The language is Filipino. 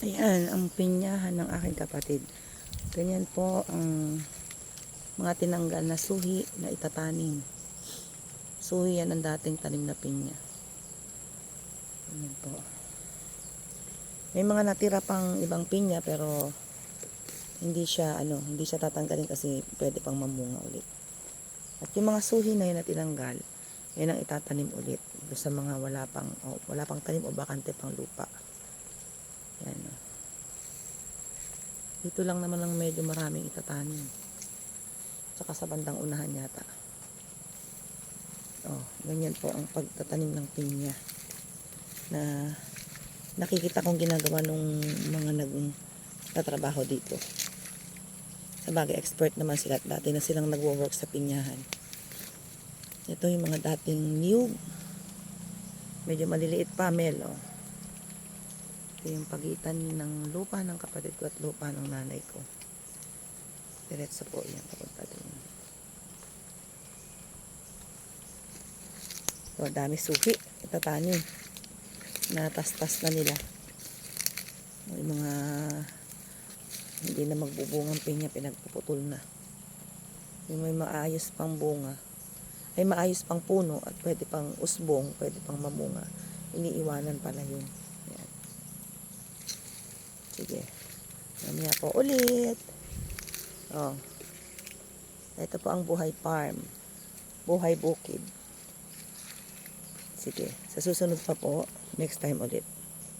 Ayan, ang pinyahan ng aking kapatid. Ganyan po ang mga tinanggal na suhi na itatanim. Suhi yan ang dating tanim na pinya. Ganyan po. May mga natira pang ibang pinya pero hindi siya ano, hindi siya tatanggalin kasi pwede pang mamunga ulit. At yung mga suhi na yun na tinanggal, yan ang itatanim ulit sa mga wala pang o, wala pang tanim o bakante pang lupa. Yan. o. Dito lang naman lang medyo maraming itatanim. Tsaka sa bandang unahan yata. Oh, ganyan po ang pagtatanim ng pinya. Na nakikita kong ginagawa nung mga nag tatrabaho dito. Sa bagay, expert naman sila. at Dati na silang nagwo-work sa pinyahan. Ito yung mga dating niyog. Medyo maliliit pa, Mel. Oh. Ito yung pagitan ng lupa ng kapatid ko at lupa ng nanay ko. Diretso po yan papunta dun. So, dami suhi. Itatanim. Natastas na nila. Yung mga hindi na magbubungang pinya, pinagpuputol na. Yung may maayos pang bunga, ay maayos pang puno at pwede pang usbong, pwede pang mamunga. Iniiwanan pala yun. Sige. Mamaya po ulit. Oh. Ito po ang buhay farm. Buhay bukid. Sige. Sa susunod pa po, next time ulit.